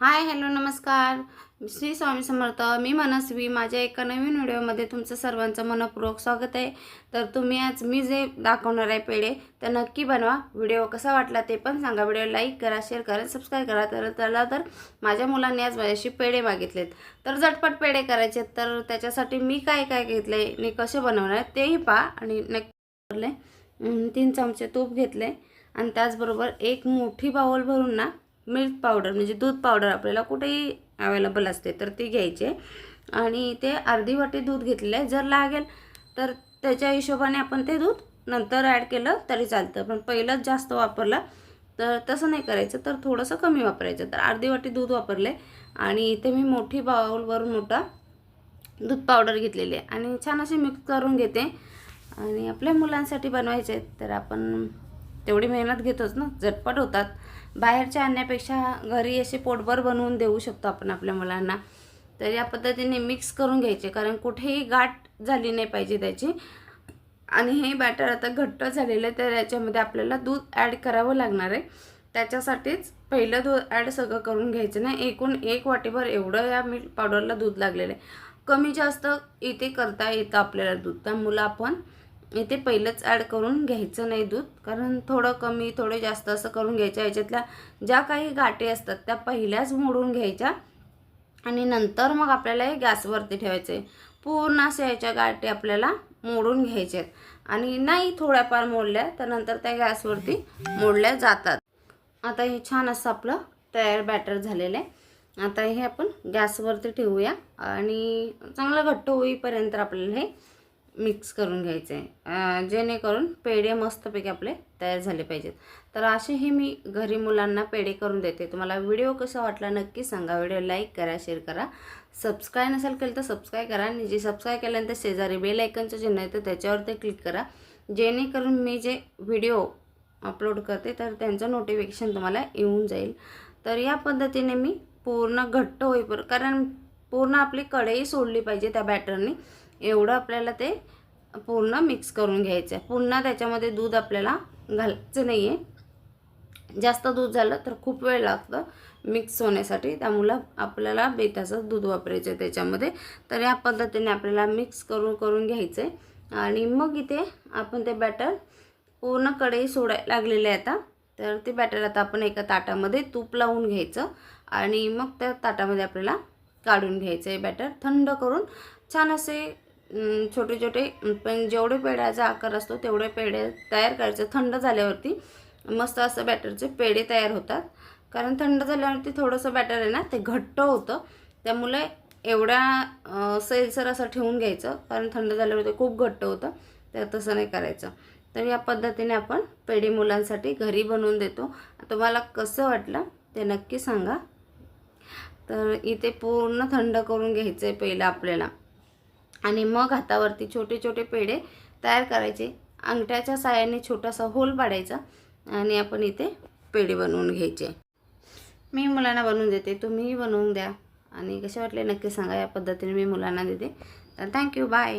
Hi hello नमस्कार. श्री स्वामी समर्थ मी मनस्वी. माझ्या एका नवीन व्हिडिओमध्ये तुमचं सर्वांचं मनपूर्वक स्वागत आहे. तर तुम्ही आज मी जे दाखवणार आहे पेढे तर नक्की बनवा. व्हिडिओ कसा वाटला ते पण सांगा. व्हिडिओ लाईक करा शेअर करा सबस्क्राईब करा. तर त्याला तर माझ्या मुलांनी आज माझ्याशी पेढे मागितलेत. तर झटपट पेढे करायचे तर त्याच्यासाठी मी काय काय घेतले आणि कसे बनवणार आहे तेही पहा. आणि नक्की तीन चमचे तूप घेतले आणि त्याचबरोबर एक मोठी बाऊल भरून ना मिल्क पावडर म्हणजे दूध पावडर आपल्याला कुठेही अवेलेबल असते तर ती घ्यायचे. आणि ते अर्धी वाटी दूध घेतलेलं आहे. जर लागेल तर त्याच्या हिशोबाने आपण ते दूध नंतर ॲड केलं तरी चालतं. पण पहिलंच जास्त वापरलं तर तसं नाही करायचं तर थोडंसं कमी वापरायचं. तर अर्धी वाटी दूध वापरले आणि इथे मी मोठी बाउलवरून मोठा दूध पावडर घेतलेली आहे. आणि छान अशी मिक्स करून घेते. आणि आपल्या मुलांसाठी बनवायचे आहेत तर आपण तेवढी मेहनत घेतोच ना. झटपट होतात. बाहेरच्या आणण्यापेक्षा घरी असे पोटभर बनवून देऊ शकतो आपण आपल्या मुलांना. तर या पद्धतीने मिक्स करून घ्यायचे. कारण कुठेही गाठ झाली नाही पाहिजे त्याची. आणि हे बॅटर आता घट्ट झालेलं आहे तर याच्यामध्ये आपल्याला दूध ॲड करावं लागणार आहे. त्याच्यासाठीच पहिलं दूध ॲड सगळं करून घ्यायचं नाही. एकूण एक वाटीभर एवढं या मिल्क पावडरला दूध लागलेलं आहे. कमी जास्त इथे करता येतं आपल्याला दूध. त्यामुळं आपण इथे पहिलंच ॲड करून घ्यायचं नाही दूध. कारण थोडं कमी थोडं जास्त असं करून घ्यायचं याच्यातल्या ज्या काही गाठी असतात त्या पहिल्याच मोडून घ्यायच्या. आणि नंतर मग आपल्याला हे गॅसवरती ठेवायचं आहे पूर्ण अशा याच्या गाठी आपल्याला मोडून घ्यायचे आहेत आणि नाही थोड्याफार मोडल्या तर नंतर त्या गॅसवरती मोडल्या जातात. आता हे छान असं आपलं तयार बॅटर झालेलं आहे. आता हे आपण गॅसवरती ठेवूया. आणि चांगलं घट्ट होईपर्यंत आपल्याला हे मिक्स करून घ्यायचं. आहे जेणेकरून पेढे मस्तपैकी आपले तयार झाले पाहिजेत. तर असे हे मी घरी मुलांना पेढे करून देते. तुम्हाला व्हिडिओ कसा वाटला नक्की सांगा. व्हिडिओ लाईक करा शेअर करा. सबस्क्राईब नसेल केलं तर सबस्क्राईब करा आणि जे सबस्क्राईब केल्यानंतर शेजारी बेल आयकनचं चिन्ह आहे तर त्याच्यावर ते क्लिक करा. जेणेकरून मी जे व्हिडिओ अपलोड करते तर त्यांचं नोटिफिकेशन तुम्हाला येऊन जाईल. तर या पद्धतीने मी पूर्ण घट्ट होईपर कारण पूर्ण आपली कढई सोडली पाहिजे त्या बॅटरनी. एवढं आपल्याला ते पूर्ण मिक्स करून घ्यायचं आहे पुन्हा त्याच्यामध्ये दूध आपल्याला घालायचं नाही आहे जास्त दूध झालं तर खूप वेळ लागतं मिक्स होण्यासाठी. त्यामुळं आपल्याला बेताचं दूध वापरायचं आहे त्याच्यामध्ये. तर या पद्धतीने आपल्याला मिक्स करून करून घ्यायचं आहे आणि मग इथे आपण ते बॅटर पूर्ण कढई सोडायला लागलेले आहे आता. तर ते बॅटर आता आपण एका ताटामध्ये तूप लावून घ्यायचं. आणि मग त्या ताटामध्ये आपल्याला काढून घ्यायचं आहे बॅटर थंड करून छान असे छोटे छोटे पण जेवढे पेढ्याचा आकार असतो तेवढे पेढे तयार करायचे. थंड झाल्यावरती मस्त असं बॅटरचे पेढे तयार होतात. कारण थंड झाल्यावरती थोडंसं बॅटर आहे ना ते घट्ट होतं. त्यामुळे एवढ्या सैलसर असं ठेवून घ्यायचं. कारण थंड झाल्यावरती खूप घट्ट होतं. तर तसं नाही करायचं. तर या पद्धतीने आपण पेढी मुलांसाठी घरी बनवून देतो. तुम्हाला कसं वाटलं ते नक्की सांगा. तर इथे पूर्ण थंड करून घ्यायचं आहे पहिलं आपल्याला. आणि मग हातावरती छोटे छोटे पेढे तयार करायचे. अंगठ्याच्या साह्याने छोटासा होल पाडायचा आणि आपण इथे पेढे बनवून घ्यायचे. मी मुलांना बनवून देते. तुम्हीही बनवून द्या. आणि कसे वाटले नक्की सांगा. या पद्धतीने मी मुलांना देते. तर थँक्यू बाय